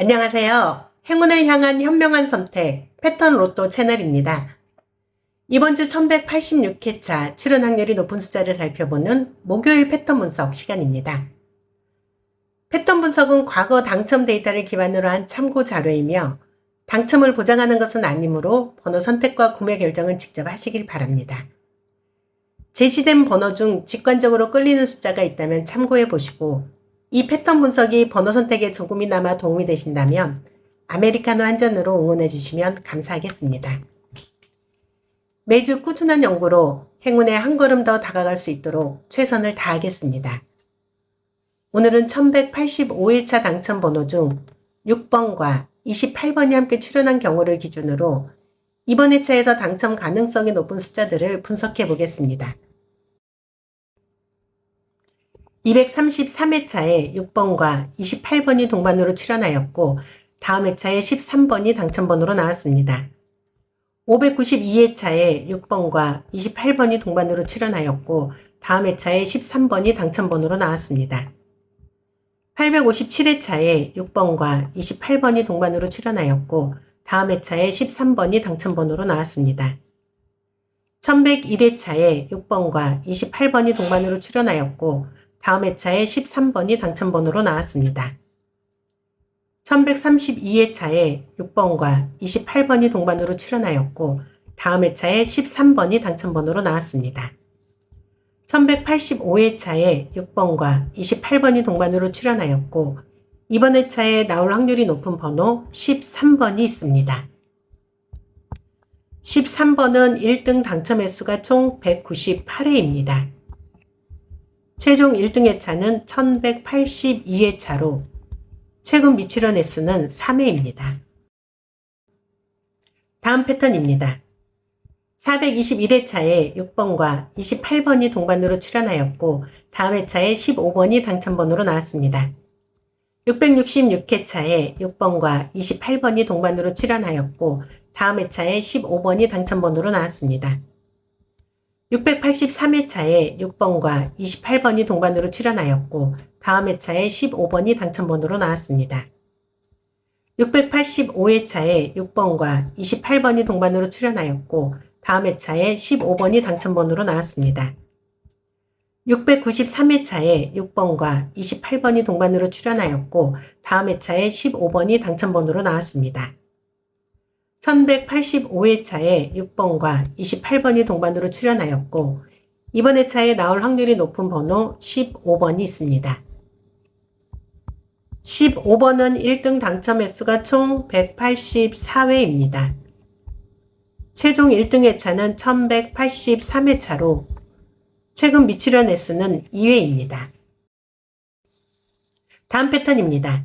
안녕하세요. 행운을 향한 현명한 선택 패턴 로또 채널입니다. 이번 주 1186회차 출연 확률이 높은 숫자를 살펴보는 목요일 패턴 분석 시간입니다. 패턴 분석은 과거 당첨 데이터를 기반으로 한 참고 자료이며 당첨을 보장하는 것은 아니므로 번호 선택과 구매 결정은 직접 하시길 바랍니다. 제시된 번호 중 직관적으로 끌리는 숫자가 있다면 참고해 보시고 이 패턴 분석이 번호 선택에 조금이나마 도움이 되신다면 아메리카노 한 잔으로 응원해 주시면 감사하겠습니다. 매주 꾸준한 연구로 행운에 한 걸음 더 다가갈 수 있도록 최선을 다하겠습니다. 오늘은 1185회차 당첨 번호 중 6번과 28번이 함께 출연한 경우를 기준으로 이번 회차에서 당첨 가능성이 높은 숫자들을 분석해 보겠습니다. 233회차에 6번과 28번이 동반으로 출연하였고 다음 회차에 13번이 당첨번호로 나왔습니다. 592회차에 6번과 28번이 동반으로 출연하였고 다음 회차에 13번이 당첨번호로 나왔습니다. 857회차에 6번과 28번이 동반으로 출연하였고 다음 회차에 13번이 당첨번호로 나왔습니다. 1101회차에 6번과 28번이 동반으로 출연하였고 다음 회차에 13번이 당첨번호로 나왔습니다. 1132회차에 6번과 28번이 동반으로 출연하였고 다음 회차에 13번이 당첨번호로 나왔습니다. 1185회차에 6번과 28번이 동반으로 출연하였고 이번 회차에 나올 확률이 높은 번호 13번이 있습니다. 13번은 1등 당첨 횟수가 총 198회입니다. 최종 1등 회차는 1182회차로 최근 미출연 횟수는 3회입니다. 다음 패턴입니다. 421회 차에 6번과 28번이 동반으로 출연하였고 다음 회차에 15번이 당첨번호로 나왔습니다. 666회 차에 6번과 28번이 동반으로 출연하였고 다음 회차에 15번이 당첨번호로 나왔습니다. 683회 차에 6번과 28번이 동반으로 출연하였고 다음 회차에 15번이 당첨번호로 나왔습니다. 685회 차에 6번과 28번이 동반으로 출연하였고 다음 회차에 15번이 당첨번호로 나왔습니다. 693회 차에 6번과 28번이 동반으로 출연하였고 다음 회차에 15번이 당첨번호로 나왔습니다. 1185회차에 6번과 28번이 동반으로 출연하였고 이번 회차에 나올 확률이 높은 번호 15번이 있습니다. 15번은 1등 당첨 횟수가 총 184회입니다. 최종 1등 회차는 1183회차로 최근 미출연 횟수는 2회입니다. 다음 패턴입니다.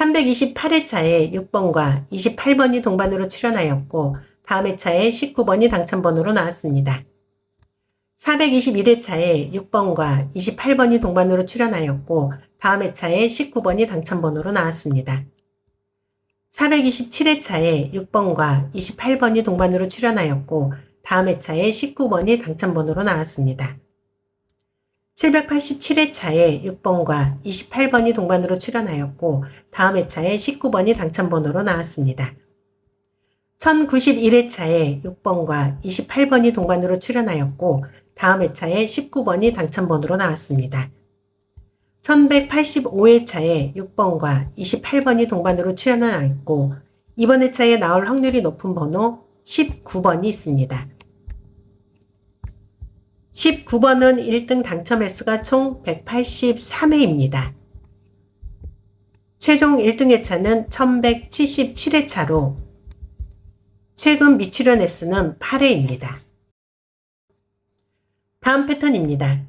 328회차에 6번과 28번이 동반으로 출연하였고 다음 회차에 19번이 당첨번호로 나왔습니다. 421회차에 6번과 28번이 동반으로 출연하였고 다음 회차에 19번이 당첨번호로 나왔습니다. 427회차에 6번과 28번이 동반으로 출연하였고 다음 회차에 19번이 당첨번호로 나왔습니다. 787회 차에 6번과 28번이 동반으로 출연하였고 다음 회차에 19번이 당첨번호로 나왔습니다. 1091회 차에 6번과 28번이 동반으로 출연하였고 다음 회차에 19번이 당첨번호로 나왔습니다. 1185회 차에 6번과 28번이 동반으로 출연하였고 이번 회차에 나올 확률이 높은 번호 19번이 있습니다. 19번은 1등 당첨 횟수가 총 183회입니다. 최종 1등 회차는 1177회차로 최근 미출연 횟수는 8회입니다. 다음 패턴입니다.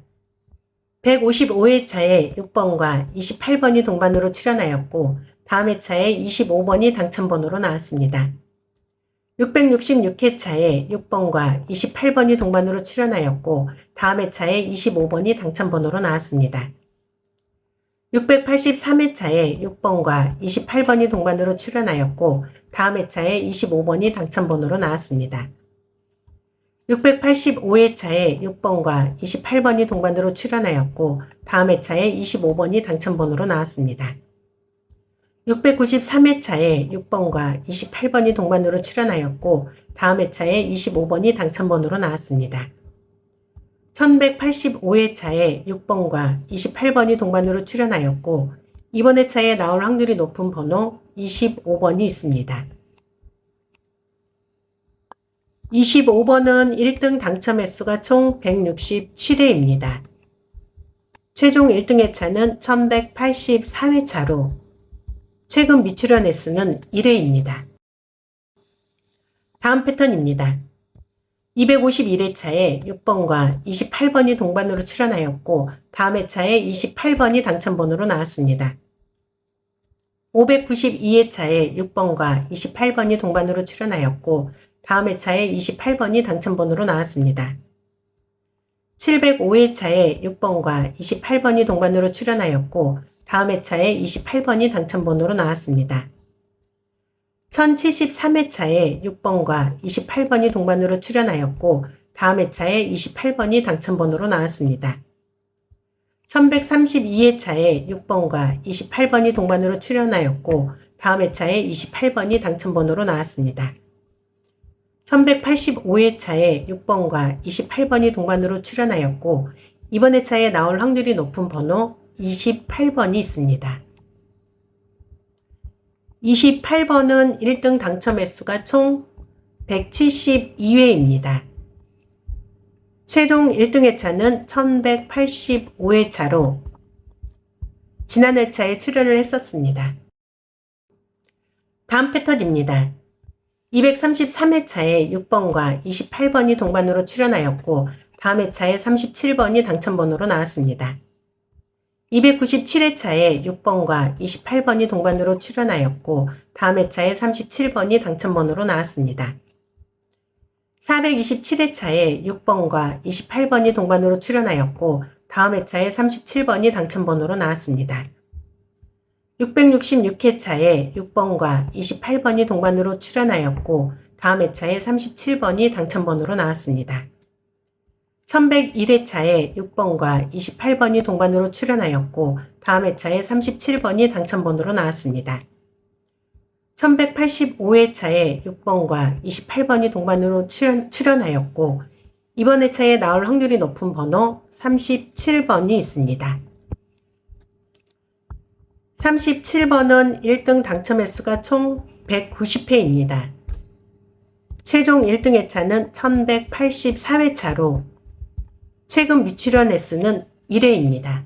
155회차에 6번과 28번이 동반으로 출연하였고 다음 회차에 25번이 당첨번호로 나왔습니다. 666회차에 6번과 28번이 동반으로 출연하였고 다음 회차에 25번이 당첨번호로 나왔습니다. 683회차에 6번과 28번이 동반으로 출연하였고 다음 회차에 25번이 당첨번호로 나왔습니다. 685회차에 6번과 28번이 동반으로 출연하였고 다음 회차에 25번이 당첨번호로 나왔습니다. 693회차에 6번과 28번이 동반으로 출연하였고 다음 회차에 25번이 당첨번호로 나왔습니다. 1185회차에 6번과 28번이 동반으로 출연하였고 이번 회차에 나올 확률이 높은 번호 25번이 있습니다. 25번은 1등 당첨 횟수가 총 167회입니다. 최종 1등 회차는 1184회차로 최근 미출연 횟수는 1회입니다. 다음 패턴입니다. 251회차에 6번과 28번이 동반으로 출연하였고 다음 회차에 28번이 당첨번호로 나왔습니다. 592회차에 6번과 28번이 동반으로 출연하였고 다음 회차에 28번이 당첨번호로 나왔습니다. 705회차에 6번과 28번이 동반으로 출연하였고 다음 회차에 28번이 당첨번호로 나왔습니다. 1073회차에 6번과 28번이 동반으로 출연하였고 다음 회차에 28번이 당첨번호로 나왔습니다. 1132회차에 6번과 28번이 동반으로 출연하였고 다음 회차에 28번이 당첨번호로 나왔습니다. 1185회차에 6번과 28번이 동반으로 출연하였고 이번 회차에 나올 확률이 높은 번호 28번이 있습니다. 28번은 1등 당첨 횟수가 총 172회입니다. 최종 1등 회차는 1185회차로 지난 회차에 출연을 했었습니다. 다음 패턴입니다. 233회차에 6번과 28번이 동반으로 출연하였고 다음 회차에 37번이 당첨번호로 나왔습니다. 297회차에 6번과 28번이 동반으로 출연하였고 다음 회차에 37번이 당첨번호로 나왔습니다. 427회차에 6번과 28번이 동반으로 출연하였고 다음 회차에 37번이 당첨번호로 나왔습니다. 666회차에 6번과 28번이 동반으로 출연하였고 다음 회차에 37번이 당첨번호로 나왔습니다. 1101회차에 6번과 28번이 동반으로 출연하였고 다음 회차에 37번이 당첨번호로 나왔습니다. 1185회차에 6번과 28번이 동반으로 출연, 출연하였고 이번 회차에 나올 확률이 높은 번호 37번이 있습니다. 37번은 1등 당첨 횟수가 총 190회입니다. 최종 1등 회차는 1184회차로 최근 미출연 횟수는 1회입니다.